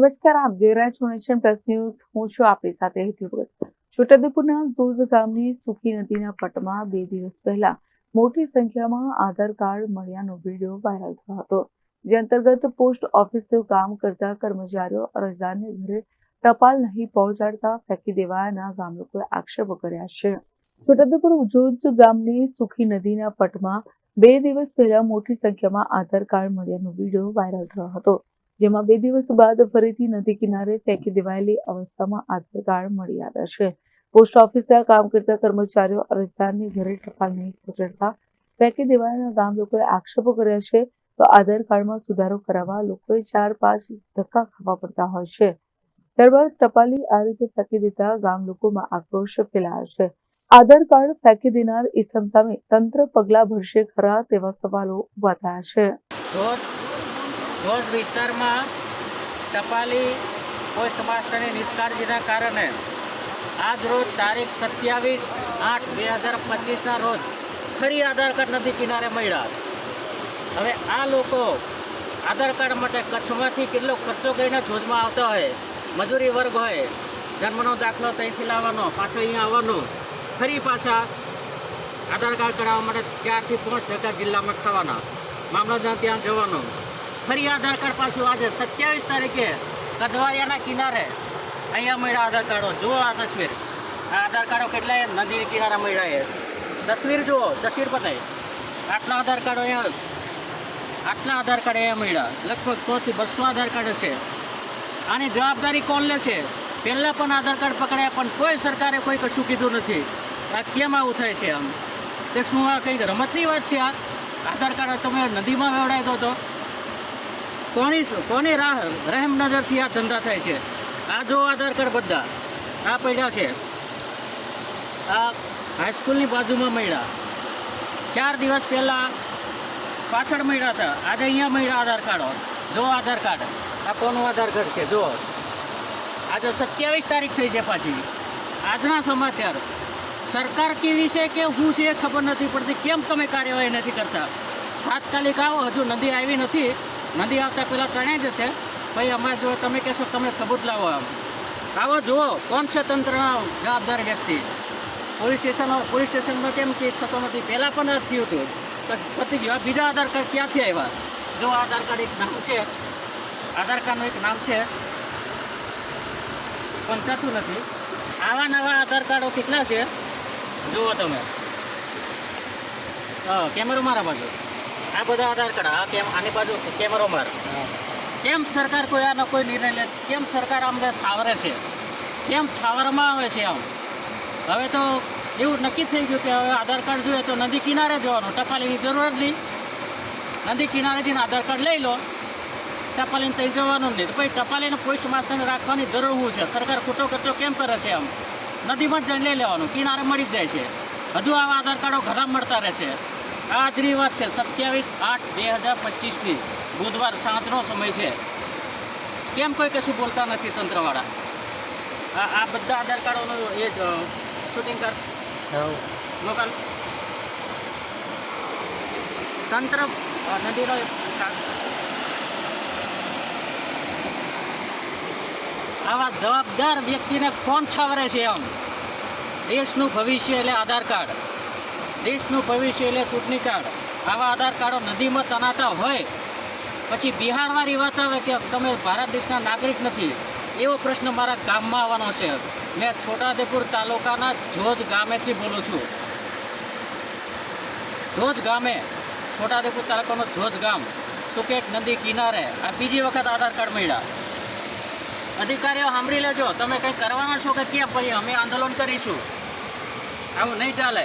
નમસ્કાર, આપ જોઈ રહ્યા છો નેશન પ્લસ ન્યૂઝ. હું છું આપણી સાથે હેતુ ભગત. છોટાઉદેપુરના દોજ ગામની સુખી નદીના પટમાં બે દિવસ પહેલા મોટી સંખ્યામાં આધાર કાર્ડ મળ્યાનો વીડિયો વાયરલ થયો હતો, જે અંતર્ગત પોસ્ટ ઓફિસે કામ કરતા કર્મચારીઓ અરજદારને ઘરે ટપાલ નહીં પહોંચાડતા ફેંકી દેવાના ગામ લોકોએ આક્ષેપો કર્યા છે. છોટાઉદેપુર ઉજોજ ગામની સુખી નદીના પટમાં બે દિવસ પહેલા મોટી સંખ્યામાં આધાર કાર્ડ મળ્યાનો વીડિયો વાયરલ થયો હતો જેમાં બે દિવસ બાદ ફરીથી નદી કિનારે ફેંકી દેવાયેલી અવસ્થામાં આધાર કાર્ડ મળી આવ્યા છે. પોસ્ટ ઓફિસના કામ કરતા કર્મચારીઓ અરજદારની ઘરે ટપાલ નહીં પહોંચાડતા ફેંકી દેવાયેલા ગામ લોકોએ આક્ષેપો કર્યા છે તો આધાર કાર્ડમાં સુધારો કરાવવા લોકોએ ચાર પાંચ ધક્કા ખાવા પડતા હોય છે. ત્યારબાદ ટપાલી આ રીતે ફેંકી દેતા ગામ લોકોમાં આક્રોશ ફેલાયો છે. આધાર કાર્ડ ફેંકી દેનાર ઇસમ સામે તંત્ર પગલાં ભરશે ખરા તેવા સવાલો ઊભા થયા છે. ધોધ વિસ્તારમાં ટપાલી પોસ્ટ માસ્ટરની નિષ્કાળજીના કારણે આજ રોજ તારીખ સત્યાવીસ આઠ બે હજાર પચીસના રોજ ફરી આધાર કાર્ડ નદી કિનારે મળ્યા. હવે આ લોકો આધાર કાર્ડ માટે કચ્છમાંથી કેટલો કચ્છો ગઈને ધોધમાં આવતા હોય, મજૂરી વર્ગ હોય, જન્મનો દાખલો ત્યાંથી લાવવાનો, પાછો અહીંયા આવવાનો, ફરી પાછા આધાર કાર્ડ કઢાવવા માટે ચારથી પાંચ ટકા જિલ્લામાં થવાના મામલતદાર ત્યાં જવાનું. ફરી આધાર કાર્ડ પાછું આજે સત્યાવીસ તારીખે કદવારિયાના કિનારે અહીંયા મળ્યા આધાર કાર્ડો. જુઓ આ તસવીર. આ આધાર કાર્ડો કેટલાય નદી કિનારે મળ્યા એ તસવીર જુઓ, તસવીર બતાવી આટલા આધાર કાર્ડો અહીંયા આટલા આધાર કાર્ડ અહીંયા મળ્યા. લગભગ સોથી બસો આધાર કાર્ડ હશે. આની જવાબદારી કોણ લેશે પહેલાં પણ આધાર કાર્ડ પકડાયા, પણ કોઈ સરકારે કોઈ કશું કીધું નથી. આ કેમ આવું થાય છે આમ? તે શું આ કંઈક રમતની વાત છે આ? આધાર કાર્ડ તમે નદીમાં વેવડાવી દો તો? કોની કોની રાહ રહેમ નજરથી આ ધંધા થાય છે? આ જો આધાર કાર્ડ બધા. આ પડ્યા છે. આ હાઈસ્કૂલની બાજુમાં મળ્યા. ચાર દિવસ પહેલાં પાછળ મળ્યા હતા. આજે અહીંયા મળ્યા આધાર કાર્ડો જો આધાર કાર્ડ. આ કોનું આધાર કાર્ડ છે? જો. આજે સત્યાવીસ તારીખ થઈ છે પાછી. આજના સમાચાર. સરકાર કેવી છે કે શું છે ખબર નથી પડતી. કેમ તમે કાર્યવાહી નથી કરતા? તાત્કાલિક આવો. હજુ નદી આવી નથી. નદી આવતા પહેલાં તણાઈ જશે. ભાઈ અમારે જો તમે કહેશો તમે સબૂત લાવો આમ આવો, જુઓ, કોણ છે તંત્રના જવાબદાર વ્યક્તિ? પોલીસ સ્ટેશન, પોલીસ સ્ટેશનમાં કેમ કેસ થતો નથી? પહેલાં પણ આ થયું હતું. તો પતી ગયા બીજા આધાર કાર્ડ ક્યાંથી આવ્યા? જો આધાર કાર્ડ એક નામ છે, આધાર કાર્ડનું એક નામ છે પંચાતું નથી. આવા નવા આધાર કાર્ડો કેટલા છે? જુઓ તમે. હા, કેમેરો મારા બાજુ. આ બધા આધાર કાર્ડ આ કેમ આની બાજુ કેમેરો માર. કેમ સરકાર કોઈ આનો કોઈ નિર્ણય લે? કેમ સરકાર અમને છાવરે છે? કેમ છાવરમાં આવે છે આમ? હવે તો એવું નક્કી થઈ ગયું કે હવે આધાર કાર્ડ જોઈએ તો નદી કિનારે જવાનું ટપાલીની જરૂર જ નહીં. નદી કિનારે જઈને આધાર કાર્ડ લઈ લો. ટપાલીને ત્યાં જવાનું નહીં. તો પછી ટપાલીને પોસ્ટ માસ્ટરને રાખવાની જરૂર શું છે? સરકાર ખોટો કચરો કેમ કરે છે આમ? નદીમાં જ જઈને લઈ લેવાનું કિનારે મળી જ જાય છે. હજુ આવા આધાર કાર્ડો ઘણા મળતા રહેશે આજની વાત છે સત્યાવીસ આઠ બે હજાર પચીસની. બુધવાર સાંજનો સમય છે. કેમ કોઈ કશું બોલતા નથી તંત્રવાળા? આ આ બધા આધાર કાર્ડોનું એ જ શૂટિંગ કર મોકલ તંત્ર નદીનો આવા જવાબદાર વ્યક્તિને કોણ છાવરે છે એમ? દેશનું ભવિષ્ય એટલે આધાર કાર્ડ. દેશનું ભવિષ્ય એટલે ચૂંટણી કાર્ડ આવા આધાર કાર્ડો નદીમાં તનાતા હોય, પછી બિહારવાળી વાત આવે કે તમે ભારત દેશના નાગરિક નથી. એવો પ્રશ્ન મારા ગામમાં આવવાનો છે. મેં છોટાદેપુર તાલુકાના જોજ ગામેથી બોલું છું. જોજ ગામે છોટાદેપુર તાલુકાનું જોજ ગામ, સુકેટ નદી કિનારે આ બીજી વખત આધાર કાર્ડ મળ્યા. અધિકારીઓ સાંભળી લેજો, તમે કંઈ કરવાના છો કે કેમ? પછી અમે આંદોલન કરીશું. આવું નહીં ચાલે.